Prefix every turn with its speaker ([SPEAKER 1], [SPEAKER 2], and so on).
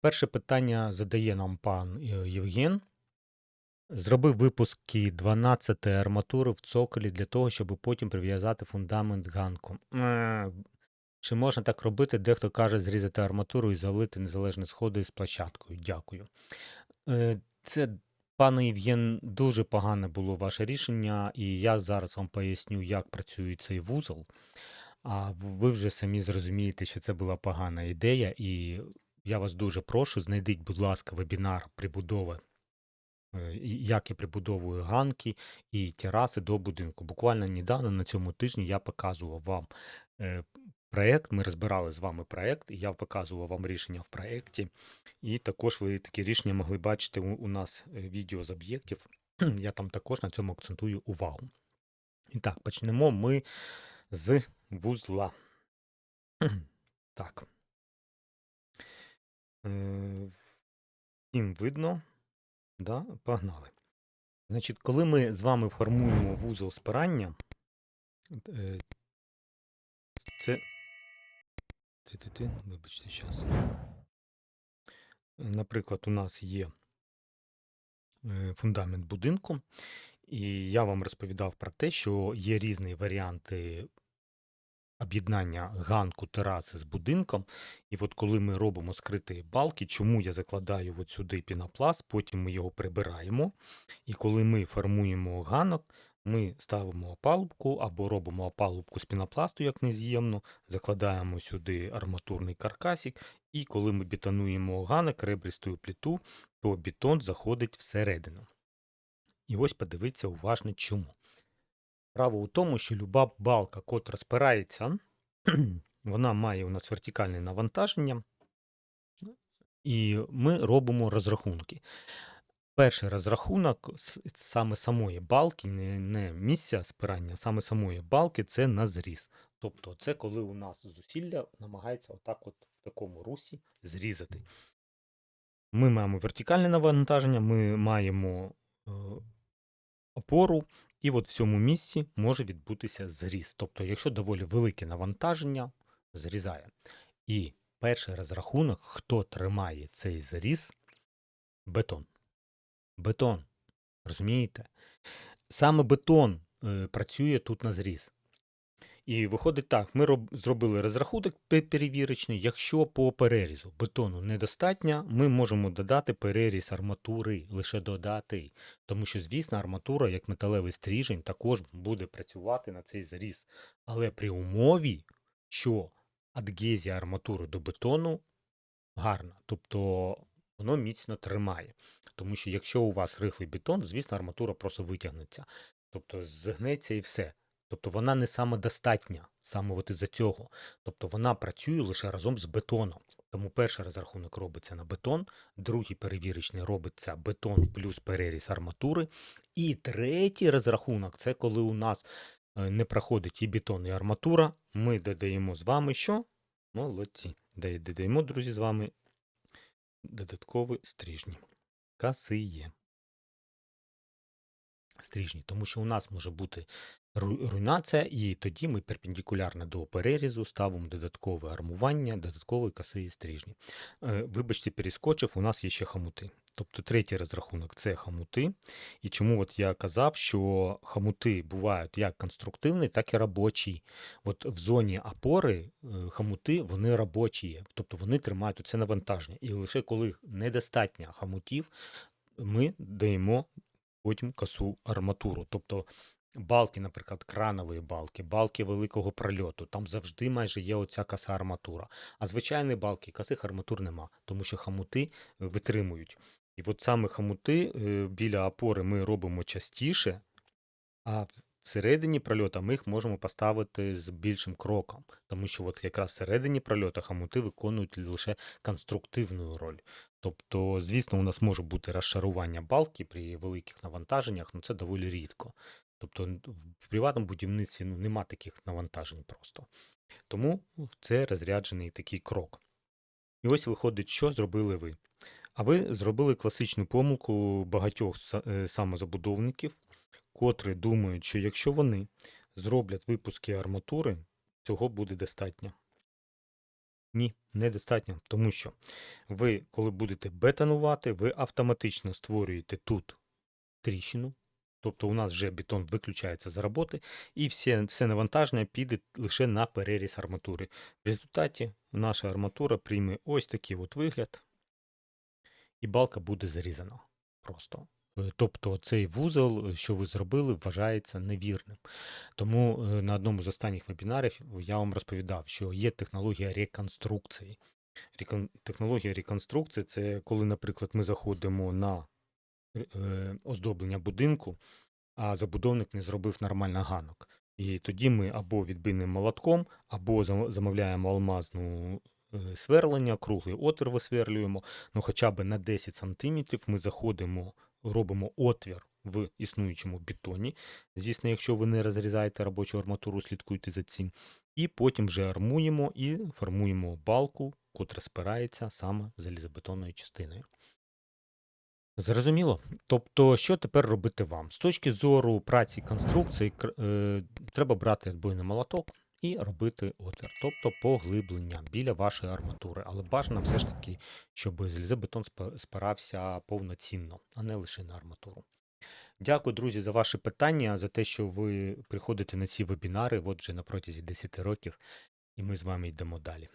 [SPEAKER 1] Перше питання задає нам пан е, Євген. Зробив випуски 12 арматури в цоколі для того, щоб потім прив'язати фундамент ганком. Е, Чи можна так робити? Дехто каже зрізати арматуру і залити незалежні сходи з площадкою. Дякую. Е, Це, пане Євген, дуже погане було ваше рішення, і я зараз вам поясню, як працює цей вузол. А ви вже самі зрозумієте, що це була погана ідея, і я вас дуже прошу, знайдіть, будь ласка, вебінар прибудови, е, як я прибудовую ганки і тераси до будинку. Буквально недавно на цьому тижні я показував вам е, проєкт. Ми розбирали з вами проєкт, і я показував вам рішення в проєкті. І також ви такі рішення могли бачити у, нас е, відео з об'єктів. Я там також на цьому акцентую увагу. І так, почнемо ми з вузла. Так. Е, Всім видно. Да? Погнали. Значить, коли ми з вами формуємо вузол спирання, е, це. Ти-ти-ти, вибачте, зараз. Наприклад, у нас є е, фундамент будинку, і я вам розповідав про те, що є різні варіанти об'єднання ганку тераси з будинком. І от коли ми робимо скриті балки, чому я закладаю от сюди пінопласт, потім ми його прибираємо. І коли ми формуємо ганок, ми ставимо опалубку або робимо опалубку з пінопласту, як нез'ємну, закладаємо сюди арматурний каркасик, і коли ми бетонуємо ганок ребристою плиту, то бетон заходить всередину. І ось подивіться уважно чому. Справа у тому, що люба балка, котра спирається, вона має у нас вертикальне навантаження, і ми робимо розрахунки. Перший розрахунок саме самої балки, не, не місця спирання, саме самої балки це на зріз. Тобто, це коли у нас зусилля намагається отак от в такому русі зрізати. Ми маємо вертикальне навантаження, ми маємо е, опору, і от в цьому місці може відбутися зріз. Тобто, якщо доволі велике навантаження, зрізає. І перший розрахунок, хто тримає цей зріз, бетон. Бетон. Розумієте? Саме бетон е, працює тут на зріз. І виходить так: ми роб, зробили розрахунок перевірочний. Якщо по перерізу бетону недостатньо, ми можемо додати переріз арматури, лише додати. Тому що, звісно, арматура, як металевий стріжень, також буде працювати на цей зріз. Але при умові, що адгезія арматури до бетону гарна, тобто воно міцно тримає. Тому що якщо у вас рихлий бетон, звісно, арматура просто витягнеться. Тобто згнеться і все. Тобто вона не самодостатня, саме от із-за цього. Тобто вона працює лише разом з бетоном. Тому перший розрахунок робиться на бетон, другий перевірочний робиться бетон плюс переріз арматури. І третій розрахунок це коли у нас е, не проходить і бетон, і арматура. Ми додаємо з вами що? Молодці. Додаємо, друзі, з вами додаткові стрижні. Касиє. Стрижні, тому що у нас може бути руйнація, і тоді ми перпендикулярно до перерізу ставимо додаткове армування, додаткові коси і стрижні. Е, Вибачте, перескочив, у нас є ще хамути. Тобто третій розрахунок це хамути. І чому от я казав, що хамути бувають як конструктивні, так і робочі. От в зоні опори е, хамути вони робочі, тобто вони тримають це навантаження. І лише коли недостатньо хамутів, ми даємо потім косу арматуру. Тобто балки, наприклад, кранової балки, балки великого прольоту, там завжди майже є оця коса арматура. А звичайні балки, косих арматур нема, тому що хамути е, витримують. І от саме хамути е, біля опори ми робимо частіше, а всередині прольота ми їх можемо поставити з більшим кроком, тому що от якраз всередині прольота хамути виконують лише конструктивну роль. Тобто, звісно, у нас може бути розшарування балки при великих навантаженнях, але це доволі рідко. Тобто в- в приватному будівництві ну, нема таких навантажень просто. Тому це розряджений такий крок. І ось виходить, що зробили ви. А ви зробили класичну помилку багатьох е, самозабудовників, котрі думають, що якщо вони зроблять випуски арматури, цього буде достатньо. Ні, недостатньо. Тому що ви, коли будете бетонувати, ви автоматично створюєте тут тріщину. Тобто у нас вже бетон виключається з роботи, і все, все навантаження піде лише на переріз арматури. В результаті наша арматура прийме ось такий от вигляд, і балка буде зарізана просто. Е, Тобто цей вузол, що ви зробили, вважається невірним. Тому е, на одному з останніх вебінарів я вам розповідав, що є технологія реконструкції. Рекон- Технологія реконструкції це коли, наприклад, ми заходимо на е, оздоблення будинку, а забудовник не зробив нормально ганок. І тоді ми або відбійним молотком, або замовляємо алмазну е, сверлення, круглий отвір висверлюємо. Ну, хоча б на 10 сантиметрів ми заходимо, робимо отвір в існуючому бетоні. Звісно, якщо ви не розрізаєте робочу арматуру, слідкуйте за цим. І потім вже армуємо і формуємо балку, котра спирається саме залізобетонною частиною. Зрозуміло. Тобто, що тепер робити вам? З точки зору праці конструкції, е, треба брати відбойний молоток і робити отвір, тобто поглиблення біля вашої арматури. Але бажано все ж таки, щоб залізобетон спирався повноцінно, а не лише на арматуру. Дякую, друзі, за ваші питання, за те, що ви приходите на ці вебінари, от вже на протязі 10 років, і ми з вами йдемо далі.